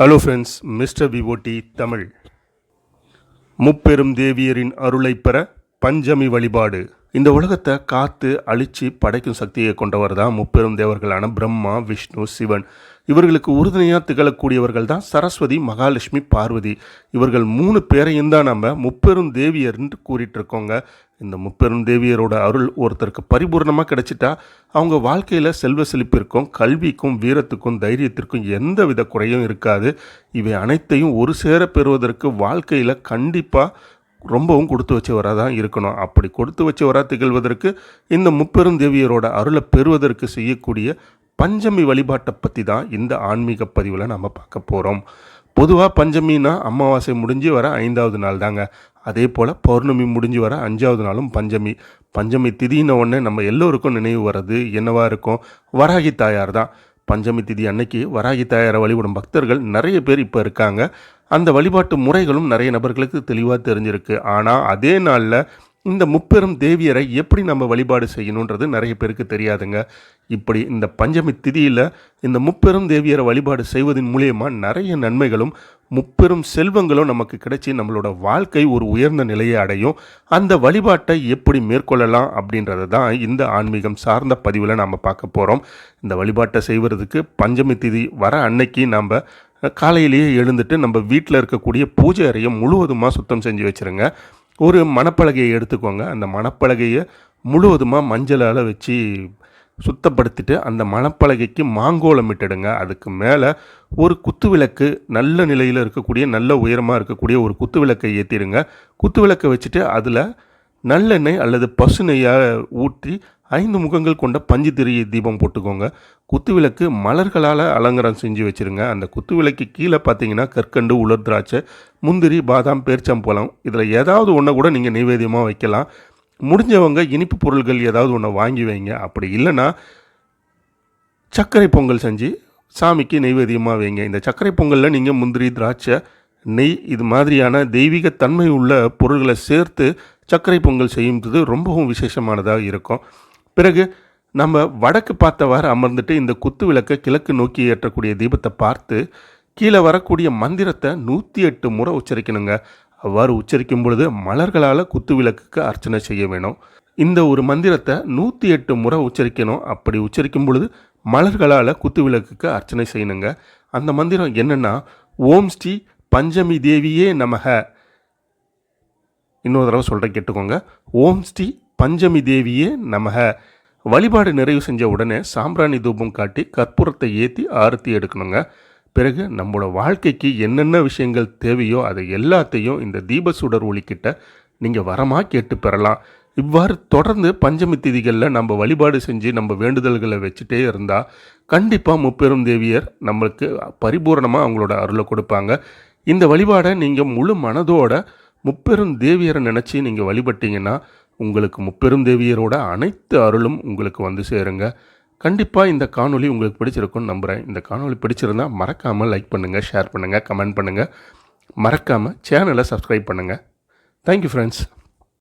Hello friends mister VOD Tamil முப்பெரும் தேவியரின் அருளை பெற பஞ்சமி வழிபாடு. இந்த உலகத்தை காத்து அழித்து படைக்கும் சக்தியை கொண்டவர் தான் முப்பெரும் தேவர்களான பிரம்மா விஷ்ணு சிவன். இவர்களுக்கு உறுதுணையாக திகழக்கூடியவர்கள் தான் சரஸ்வதி மகாலட்சுமி பார்வதி. இவர்கள் மூணு பேரையும் தான் நம்ம முப்பெரும் தேவியர்னு கூறிட்டு இருக்கோங்க இந்த முப்பெரும் தேவியரோட அருள் ஒருத்தருக்கு பரிபூர்ணமாக கிடைச்சிட்டா அவங்க வாழ்க்கையில் செல்வ செழிப்பிற்கும் கல்விக்கும் வீரத்துக்கும் தைரியத்திற்கும் எந்த வித குறையும் இருக்காது. இவை அனைத்தையும் ஒரு சேர பெறுவதற்கு வாழ்க்கையில் கண்டிப்பாக ரொம்பவும் கொடுத்து வச்சவராக தான் இருக்கணும். அப்படி கொடுத்து வச்சவராக திகழ்வதற்கு இந்த முப்பெருந்தேவியரோட அருளை பெறுவதற்கு செய்யக்கூடிய பஞ்சமி வழிபாட்டை பற்றி தான் இந்த ஆன்மீக பதிவில் நம்ம பார்க்க போகிறோம் பொதுவாக பஞ்சமினா அமாவாசை முடிஞ்சு வர ஐந்தாவது நாள் தாங்க. அதே போல் பௌர்ணமி முடிஞ்சு வர அஞ்சாவது நாளும் பஞ்சமி. பஞ்சமி திதின உடனே நம்ம எல்லோருக்கும் நினைவு வர்றது என்னவா இருக்கும்? வராகி தாயார் தான். பஞ்சமி திதி அன்னைக்கு வராகி தாயாரை வழிபடும் பக்தர்கள் நிறைய பேர் இப்போ இருக்காங்க. அந்த வழிபாட்டு முறைகளும் நிறைய நபர்களுக்கு தெளிவாக தெரிஞ்சிருக்கு. ஆனால் அதே நாளில் இந்த முப்பெரும் தேவியரை எப்படி நம்ம வழிபாடு செய்யணுன்றது நிறைய பேருக்கு தெரியாதுங்க. இப்படி இந்த பஞ்சமி திதியில் இந்த முப்பெரும் தேவியரை வழிபாடு செய்வதன் மூலியமா நிறைய நன்மைகளும் முப்பெரும் செல்வங்களும் நமக்கு கிடைச்சி நம்மளோட வாழ்க்கை ஒரு உயர்ந்த நிலையை அடையும். அந்த வழிபாட்டை எப்படி மேற்கொள்ளலாம் அப்படின்றது தான் இந்த ஆன்மீகம் சார்ந்த பதிவில் நாம் பார்க்க போகிறோம் இந்த வழிபாட்டை செய்வதற்கு பஞ்சமி திதி வர அன்னைக்கு நம்ம காலையிலேயே எழுந்துட்டு நம்ம வீட்டில் இருக்கக்கூடிய பூஜை அறையை முழுவதுமாக சுத்தம் செஞ்சு வச்சுருங்க. ஒரு மணப்பலகையை எடுத்துக்கோங்க. அந்த மணப்பலகையை முழுவதுமாக மஞ்சளால் வச்சு சுத்தப்படுத்திட்டு அந்த மணப்பலகைக்கு மாங்கோலம் இட்டுடுங்க. அதுக்கு மேலே ஒரு குத்து விளக்கு நல்ல நிலையில் இருக்கக்கூடிய நல்ல உயரமாக இருக்கக்கூடிய ஒரு குத்து விளக்கை ஏற்றிடுங்க குத்து விளக்கை வச்சுட்டு அதில் நல்லெண்ணெய் அல்லது பசு நெய்யாக ஊற்றி ஐந்து முகங்கள் கொண்ட பஞ்சு திரிய தீபம் போட்டுக்கோங்க. குத்து விளக்கு மலர்களால் அலங்காரம் செஞ்சு வச்சுருங்க. அந்த குத்து விளக்கு கீழே பார்த்தீங்கன்னா கற்கண்டு உலர் திராட்சை முந்திரி பாதாம் பேர்ச்சம்பழம் இதில் ஏதாவது ஒன்றை கூட நீங்கள் நைவேத்தியமாக வைக்கலாம். முடிஞ்சவங்க இனிப்பு பொருள்கள் ஏதாவது ஒன்று வாங்கி வைங்க. அப்படி இல்லைன்னா சர்க்கரை பொங்கல் செஞ்சு சாமிக்கு நைவேத்தியமாக வைங்க. இந்த சர்க்கரை பொங்கலில் நீங்கள் முந்திரி திராட்சை நெய் இது மாதிரியான தெய்வீக தன்மை உள்ள பொருள்களை சேர்த்து சர்க்கரை பொங்கல் செய்யும்போது ரொம்பவும் விசேஷமானதாக இருக்கும். பிறகு நம்ம வடக்கு பார்த்தவாறு அமர்ந்துட்டு இந்த குத்து விளக்கை கிழக்கு நோக்கி ஏற்றக்கூடிய தீபத்தை பார்த்து கீழே வரக்கூடிய மந்திரத்தை நூற்றி எட்டு முறை உச்சரிக்கணுங்க. அவ்வாறு உச்சரிக்கும் பொழுது மலர்களால் குத்து விளக்குக்கு அர்ச்சனை செய்ய வேணும். இந்த ஒரு மந்திரத்தை நூற்றி எட்டு முறை உச்சரிக்கணும். அப்படி உச்சரிக்கும் பொழுது மலர்களால் குத்து விளக்குக்கு அர்ச்சனை செய்யணுங்க. அந்த மந்திரம் என்னென்னா ஓம் ஸ்ரீ பஞ்சமி தேவியே நமக. இன்னொரு தடவை சொல்கிறேன் கேட்டுக்கோங்க. ஓம் ஸ்ரீ பஞ்சமி தேவியே நமக. வழிபாடு நிறைவு செஞ்ச உடனே சாம்பிராணி தூபம் காட்டி கற்பூரத்தை ஏற்றி ஆரத்தி எடுக்கணுங்க. பிறகு நம்மளோட வாழ்க்கைக்கு என்னென்ன விஷயங்கள் தேவையோ அதை எல்லாத்தையும் இந்த தீப சுடர் ஒளிக்கிட்ட நீங்கள் வரமாக கேட்டு பெறலாம். இவ்வாறு தொடர்ந்து பஞ்சமி திதிகளில் நம்ம வழிபாடு செஞ்சு நம்ம வேண்டுதல்களை வச்சுட்டே இருந்தால் கண்டிப்பாக முப்பெரும் தேவியர் நம்மளுக்கு பரிபூரணமாக அவங்களோட அருளை கொடுப்பாங்க. இந்த வழிபாடை நீங்கள் முழு மனதோட முப்பெரும் தேவியரை நினச்சி நீங்கள் வழிபட்டீங்கன்னா உங்களுக்கு முப்பெரும் தேவியரோட அனைத்து அருளும் உங்களுக்கு வந்து சேருங்க. கண்டிப்பாக இந்த காணொலி உங்களுக்கு பிடிச்சிருக்கும்னு நம்புகிறேன் இந்த காணொலி பிடிச்சிருந்தா மறக்காமல் லைக் பண்ணுங்கள் ஷேர் பண்ணுங்கள் கமெண்ட் பண்ணுங்கள் மறக்காமல் சேனலை சப்ஸ்கிரைப் பண்ணுங்கள் தேங்க்யூ ஃப்ரெண்ட்ஸ்